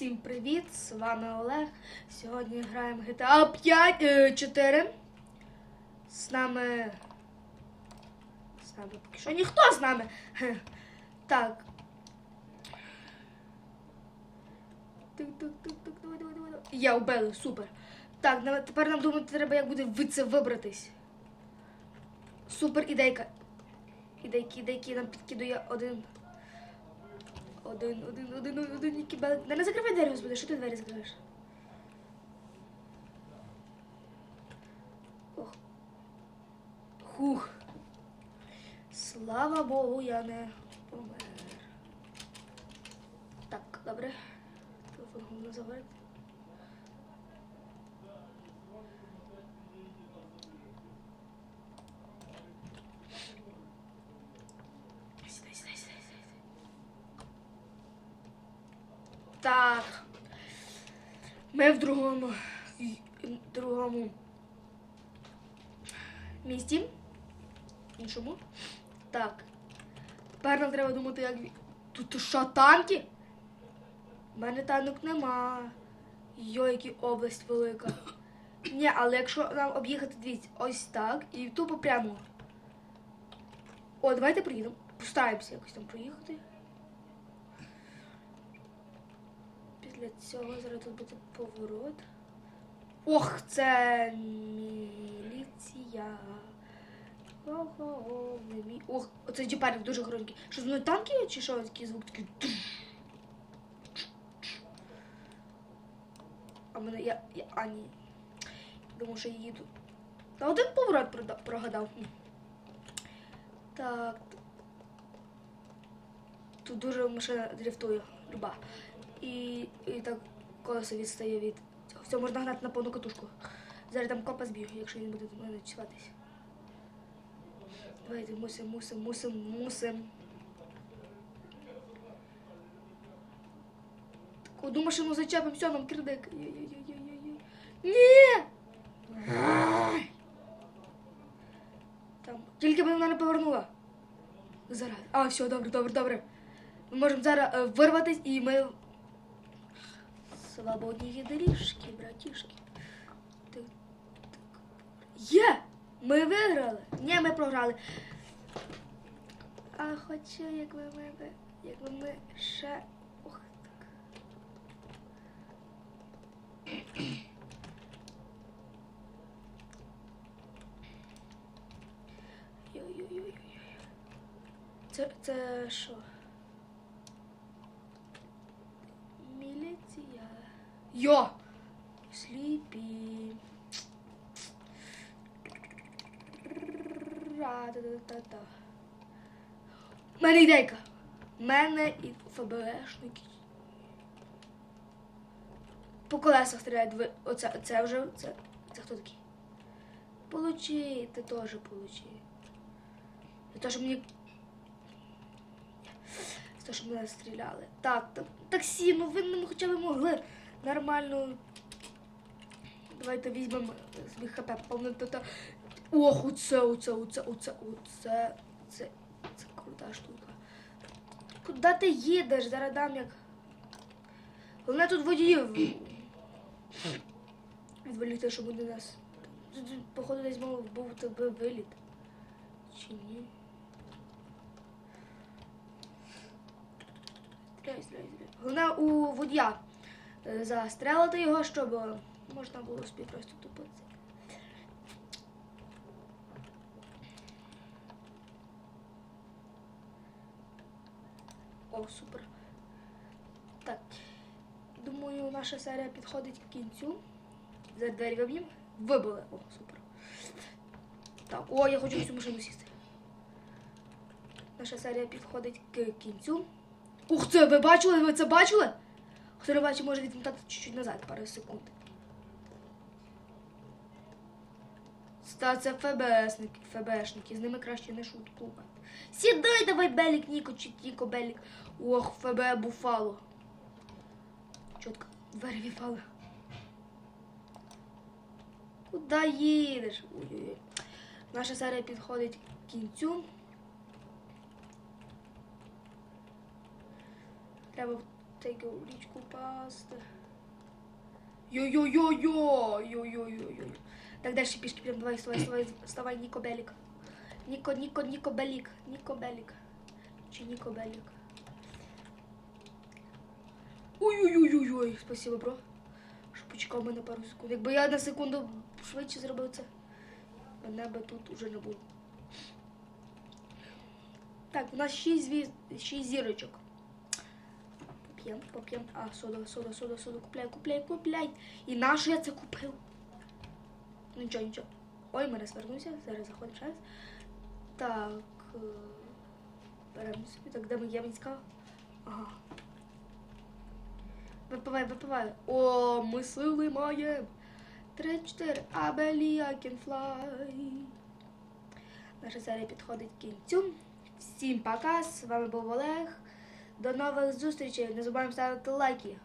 Всім привіт! З вами Олег. Сьогодні граємо GTA 5 е, 4. З нами. З нами поки що ніхто з нами. Так. Я вбили, супер. Так, тепер нам думати треба, як буде ви це вибратись. Супер ідейка. Ідейки, ідейки нам підкидує один. Один, один, один, один, який белик. Да не закривай двері, господи, що ти двері закриваєш? Ох. Хух. Слава Богу, я не помер. Так, добре. Телефон головне заварити. Сідай, сідай, сідай, сідай. Так. Ми в другому другому місті. Іншому. Так. Тепер нам треба думати, як. Тут що, танки? У мене танок нема. Йой, які область велика. Ні, але якщо нам об'їхати, дивіться, ось так і тупо прямо. О, давайте приїдемо. Постараємося якось там проїхати. Після цього зараз тут буде поворот. Ох, це міліція. Ого, не мі... Ох, оце джипарик дуже громкий. Що з мною танки чи що такий звук такий? А мене я. я а ні. Думаю, що я їду. Та один поворот прогадав. Так. Тут дуже машина дрифтує, люба. І, і так колесо відстає від. Все, можна гнати на повну катушку. Зараз там копа зб'ю, якщо він буде до мене чіпатись. Давайте мусим, мусим, мусим, мусим. Так, Одну машину зачепимо, все, нам кирдик. Ні! Там. Тільки б вона не повернула. Зараз. А, все, добре, добре, добре. Ми можемо зараз е, вирватися і ми. Свободні доріжки, братішки. Так, так. Є! Ми виграли! Ні, ми програли. А хоча, якби ми, якби ми ще. Ох, так. Йой-йой-йой. Це, це що? Міліція. Йо! Сліпі. У мене ідейка. У мене і ФБРшники. По колесах стріляють. Оце, це вже. Це, це хто такий? Получи, ти теж получи. За те, що мені. За те, що мене стріляли. Так, так таксі, ну ви нам хоча б могли нормально. Давайте візьмемо свій хп повнити. Та... Ох, оце, оце, оце, оце, оце, це, це крута штука. Куди ти їдеш? Зараз дам як. Головне тут водіїв. Відволікти, щоб вони нас. Походу, десь мав був тебе виліт. Чи ні? Головне у водія застрелити його, щоб е, можна було собі тупо. О, супер. Так. Думаю, наша серія підходить к кінцю. За двері виб'ємо. Вибили. О, супер. Так, о, я хочу в цю машину сісти. Наша серія підходить к кінцю. Ух це, ви бачили? Ви це бачили? Хто бачив, може відмотати чуть-чуть назад, пару секунд. Ста, це ФБСники, ФБшники, з ними краще не шуткувати. Сідай давай, Белік, Ніко, чи Тіко, Белік. Ох, ФБ Буфало. Чітко, двері віпали. Куда їдеш? Ой-ой-ой. Наша серія підходить к кінцю. Треба Тільки у річку пасти. Йо-йо-йо-йо! Йо-йо-йо-йо. Так далі пішки підемо. Давай, вставай, вставай, вставай, Ніко Белік. Ніко, Ніко, Ніко Белік. Ніко Белік. Чи Ніко Белік. Ой-ой-ой-ой-ой. Спасибо, бро. Що почекав мене пару секунд. Якби я на секунду швидше зробив це, мене би тут уже не було. Так, у нас 6, звіз... 6 зірочок. Поп'єм, поп'єм. А, сода, сода, сода, сода. Купляй, купляй, купляй. І на що я це купив? Ну нічого, нічого. Ой, мене звернувся. Зараз заходимо ще. Так. е, Беремо собі. Так, де моя міська? Ага. Випивай, випивай. О, ми сили маємо. Три-чотири. Абелі, I can fly. Наша серія підходить кінцю. Всім пока. З вами був Олег. До нових зустрічей. Не забуваємо ставити лайки.